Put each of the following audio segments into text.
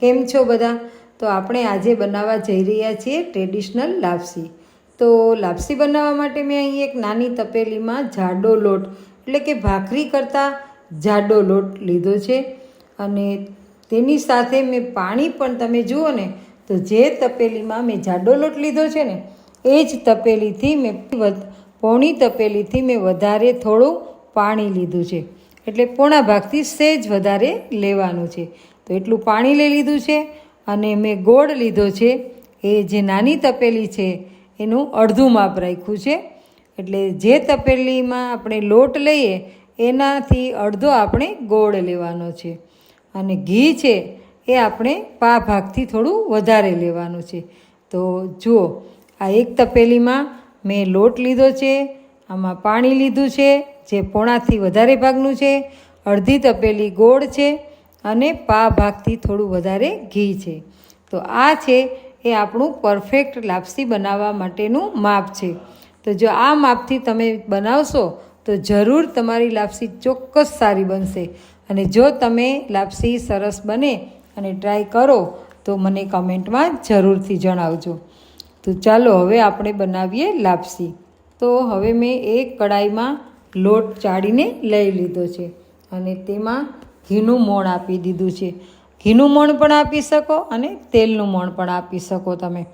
કેમ છો બધા? તો આપણે આજે બનાવવા જઈ રહ્યા છીએ ટ્રેડિશનલ લાપસી. તો લાપસી બનાવવા માટે મેં અહીં એક નાની તપેલીમાં જાડો લોટ, એટલે કે ભાખરી કરતાં જાડો લોટ લીધો છે. અને તેની સાથે મેં પાણી પણ તમે જુઓ ને, તો જે તપેલીમાં મેં જાડો લોટ લીધો છે ને, એ જ તપેલીથી મેં પોણી તપેલીથી મેં વધારે થોડું પાણી લીધું છે. એટલે પોણા ભાગથી સહેજ વધારે લેવાનું છે. તો એટલું પાણી લઈ લીધું છે અને મેં ગોળ લીધો છે. એ જે નાની તપેલી છે, એનું અડધું માપ રાખ્યું છે. એટલે જે તપેલીમાં આપણે લોટ લઈએ, એનાથી અડધો આપણે ગોળ લેવાનો છે. અને ઘી છે, એ આપણે પા ભાગથી થોડું વધારે લેવાનું છે. તો જુઓ, આ એક તપેલીમાં મેં લોટ લીધો છે, આમાં પાણી લીધું છે, જે પોણાથી વધારે ભાગનું છે. અડધી તપેલી ગોળ છે અને પા ભાગથી થોડું વધારે ઘી છે. તો આ છે એ આપણું પરફેક્ટ લાપસી બનાવવા માટેનું માપ છે. તો જો આ માપથી તમે બનાવશો, તો જરૂર તમારી લાપસી ચોક્કસ સારી બનશે. અને જો તમે લાપસી સરસ બને અને ટ્રાય કરો, તો મને કમેન્ટમાં જરૂરથી જણાવજો. તો ચાલો હવે આપણે બનાવીએ લાપસી. તો હવે મેં એક કડાઈમાં લોટ ચાળીને લઈ લીધો છે. અને તેમાં ઘીનું મોણ આપી દીધું છે. ઘીનું મોણ પણ આપી શકો અને તેલનું મોણ પણ આપી શકો તમે.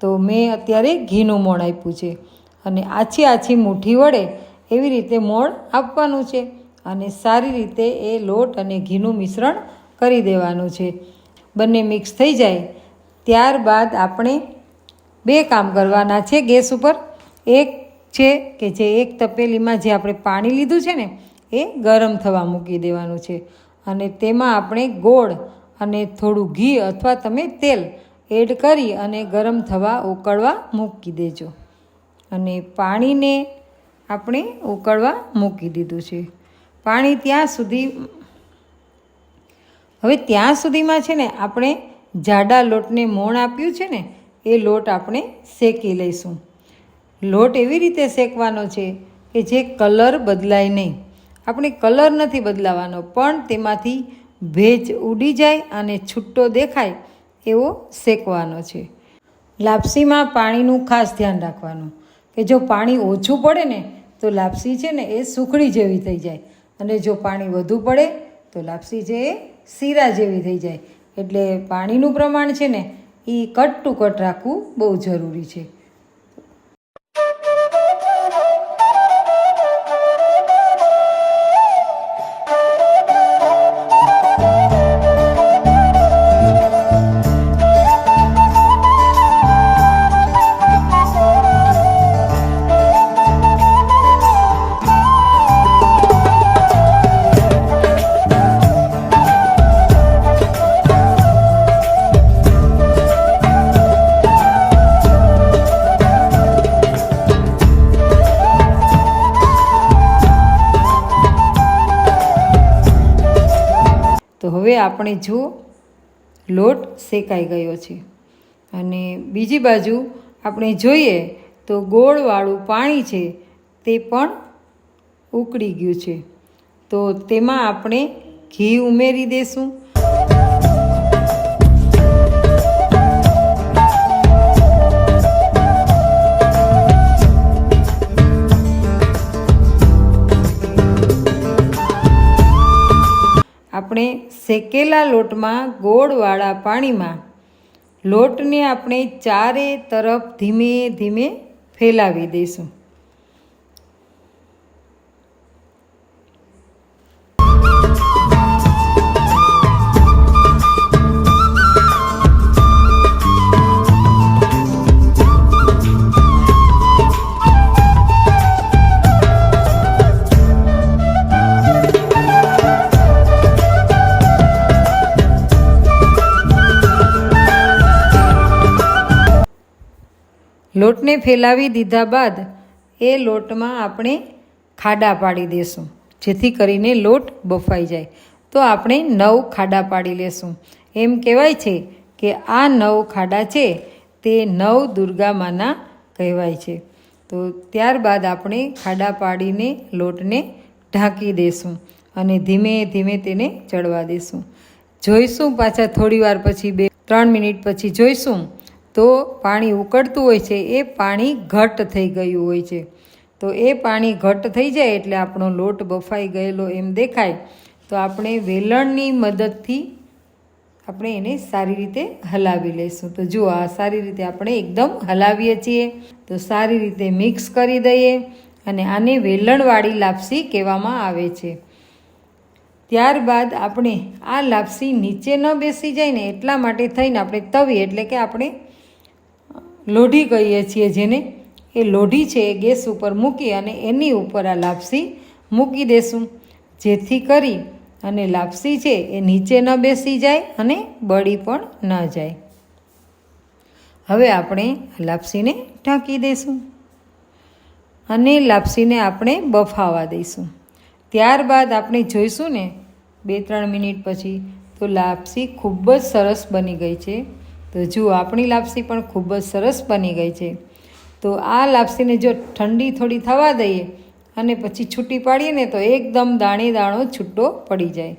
તો મેં અત્યારે ઘીનું મોણ આપ્યું છે. અને આછી આછી મુઠ્ઠી વડે એવી રીતે મોણ આપવાનું છે અને સારી રીતે એ લોટ અને ઘીનું મિશ્રણ કરી દેવાનું છે. બંને મિક્સ થઈ જાય ત્યારબાદ આપણે બે કામ કરવાના છે ગેસ ઉપર. એક છે કે જે એક તપેલીમાં જે આપણે પાણી લીધું છે ને, એ ગરમ થવા મૂકી દેવાનું છે. અને તેમાં આપણે ગોળ અને થોડું ઘી અથવા તમે તેલ એડ કરી અને ગરમ થવા ઉકળવા મૂકી દેજો. અને પાણીને આપણે ઉકળવા મૂકી દીધું છે. પાણી ત્યાં સુધી હવે ત્યાં સુધીમાં છે ને આપણે જાડા લોટને મોણ આપ્યું છે ને એ લોટ આપણે શેકી લઈશું. લોટ એવી રીતે શેકવાનો છે કે જે કલર બદલાય નહીં. આપણે કલર નથી બદલાવાનો, પણ તેમાંથી ભેજ ઉડી જાય અને છૂટ્ટો દેખાય એવો શેકવાનો છે. લાપસીમાં પાણીનું ખાસ ધ્યાન રાખવાનું. કે જો પાણી ઓછું પડે ને, તો લાપસી છે ને એ સુખડી જેવી થઈ જાય. અને જો પાણી વધુ પડે, તો લાપસી છે એ શીરા જેવી થઈ જાય. એટલે પાણીનું પ્રમાણ છે ને એ કટ ટુ કટ રાખવું બહુ જરૂરી છે. આપણે જો લોટ શેકાઈ ગયો છે. અને બીજી બાજુ આપણે જોઈએ તો ગોળવાળું પાણી છે તે પણ ઉકળી ગયું છે. તો તેમાં આપણે ઘી ઉમેરી દેશું. આપણે શેકેલા લોટમાં ગોળવાળા પાણીમાં લોટને આપણે ચારે તરફ ધીમે ધીમે ફેલાવી દઈશું. લોટને ફેલાવી દીધા બાદ એ લોટમાં આપણે ખાડા પાડી દેશું. જેથી કરીને લોટ બફાઈ જાય. તો આપણે નવ ખાડા પાડી લેશું. એમ કહેવાય છે કે આ નવ ખાડા છે તે નવ દુર્ગામાના કહેવાય છે. તો ત્યારબાદ આપણે ખાડા પાડીને લોટને ઢાંકી દેશું અને ધીમે ધીમે તેને ચડવા દેશું. જોઈશું પાછા થોડી વાર પછી બે ત્રણ મિનિટ પછી જોઈશું તો પાણી ઉકળતું હોય છે, એ પાણી ઘટ થઈ ગયું હોય છે. તો એ પાણી ઘટ થઈ જાય એટલે આપણો લોટ બફાઈ ગયેલો એમ દેખાય. તો આપણે વેલણની મદદથી આપણે એને સારી રીતે હલાવી લઈશું. તો જુઓ, આ સારી રીતે આપણે એકદમ હલાવીએ છીએ. તો સારી રીતે મિક્સ કરી દઈએ અને આને વેલણવાળી લાપસી કહેવામાં આવે છે. ત્યારબાદ આપણે આ લાપસી નીચે ન બેસી જાય ને એટલા માટે થઈને આપણે તવી, એટલે કે આપણે લોઢી કહીએ છીએ જેને. એ લોઢી છે એ ગેસ ઉપર મૂકી અને એની ઉપર આ લાપસી મૂકી દેશું. જેથી કરી અને લાપસી છે એ નીચે ન બેસી જાય અને બળી પણ ન જાય. હવે આપણે લાપસીને ઢાંકી દઈશું અને લાપસીને આપણે બફાવા દઈશું. ત્યારબાદ આપણે જોઈશું ને, બે ત્રણ મિનિટ પછી, તો લાપસી ખૂબ જ સરસ બની ગઈ છે. તો જુઓ, આપણી લાપસી પણ ખૂબ જ સરસ બની ગઈ છે. તો આ લાપસીને જો ઠંડી થોડી થવા દઈએ અને પછી છૂટી પાડીએ ને તો એકદમ દાણે દાણો છૂટો પડી જાય.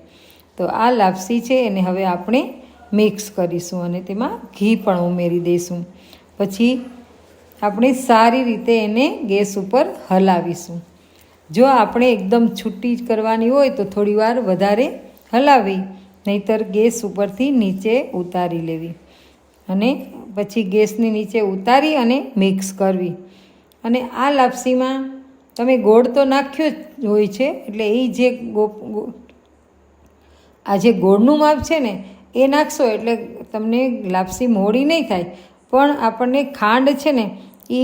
તો આ લાપસી છે, એને હવે આપણે મિક્સ કરીશું અને તેમાં ઘી પણ ઉમેરી દઈશું. પછી આપણે સારી રીતે એને ગેસ ઉપર હલાવીશું. જો આપણે એકદમ છૂટી કરવાની હોય તો થોડીવાર વધારે હલાવી, નહીતર ગેસ ઉપરથી નીચે ઉતારી લેવી. અને પછી ગેસની નીચે ઉતારી અને મિક્સ કરવી. અને આ લાપસીમાં તમે ગોળ તો નાખ્યો જ હોય છે, એટલે એ જે ગો, આ જે ગોળનું માપ છે ને, એ નાખશો એટલે તમને લાપસી મોડી નહીં થાય. પણ આપણને ખાંડ છે ને, એ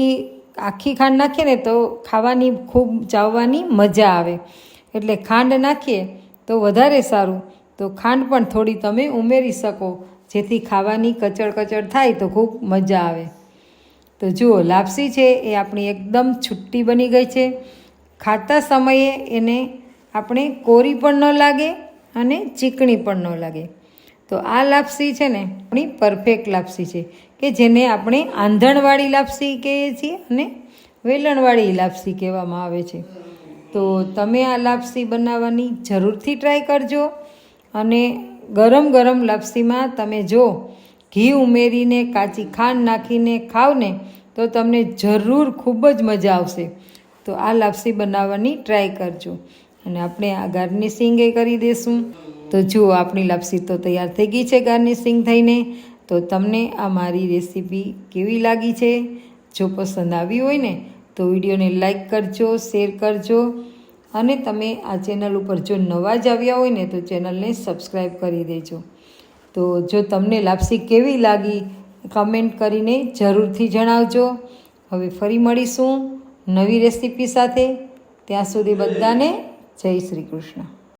આખી ખાંડ નાખીએ ને તો ખાવાની ખૂબ ચાવવાની મજા આવે. એટલે ખાંડ નાખીએ તો વધારે સારું. તો ખાંડ પણ થોડી તમે ઉમેરી શકો. જેથી ખાવાની કચડ કચડ થાય તો ખૂબ મજા આવે. તો જુઓ, લાપસી છે એ આપણી એકદમ છુટ્ટી બની ગઈ છે. ખાતા સમયે એને આપણે કોરી પણ ન લાગે અને ચીકણી પણ ન લાગે. તો આ લાપસી છે ને, આપણી પરફેક્ટ લાપસી છે કે જેને આપણે આંધણવાળી લાપસી કહીએ છીએ અને વેલણવાળી લાપસી કહેવામાં આવે છે. તો તમે આ લાપસી બનાવવાની જરૂરથી ટ્રાય કરજો અને ગરમ ગરમ લાપસીમાં તમે જો ઘી ઉમેરીને, કાચી ખાંડ નાખીને ખાવ ને તો તમને જરૂર ખૂબ જ મજા આવશે. તો આ લાપસી બનાવવાની ટ્રાય કરજો. અને આપણે આ ગાર્નિશિંગ કરી દઈશું તો જુઓ, આપણી લાપસી તો તૈયાર થઈ ગઈ છે ગાર્નિશિંગ થઈને. તો તમને આ મારી રેસીપી કેવી લાગી છે? જો પસંદ આવી હોય ને, તો વિડીયોને લાઈક કરજો, શેર કરજો. અને તમે આ ચેનલ ઉપર જો નવા જ આવ્યા હોય ને તો ચેનલને સબસ્ક્રાઈબ કરી દેજો. તો જો તમને લાપસી કેવી લાગી, કમેન્ટ કરીને જરૂરથી જણાવજો. હવે ફરી મળીશું નવી રેસીપી સાથે. ત્યાં સુધી બધાને જય શ્રી કૃષ્ણ.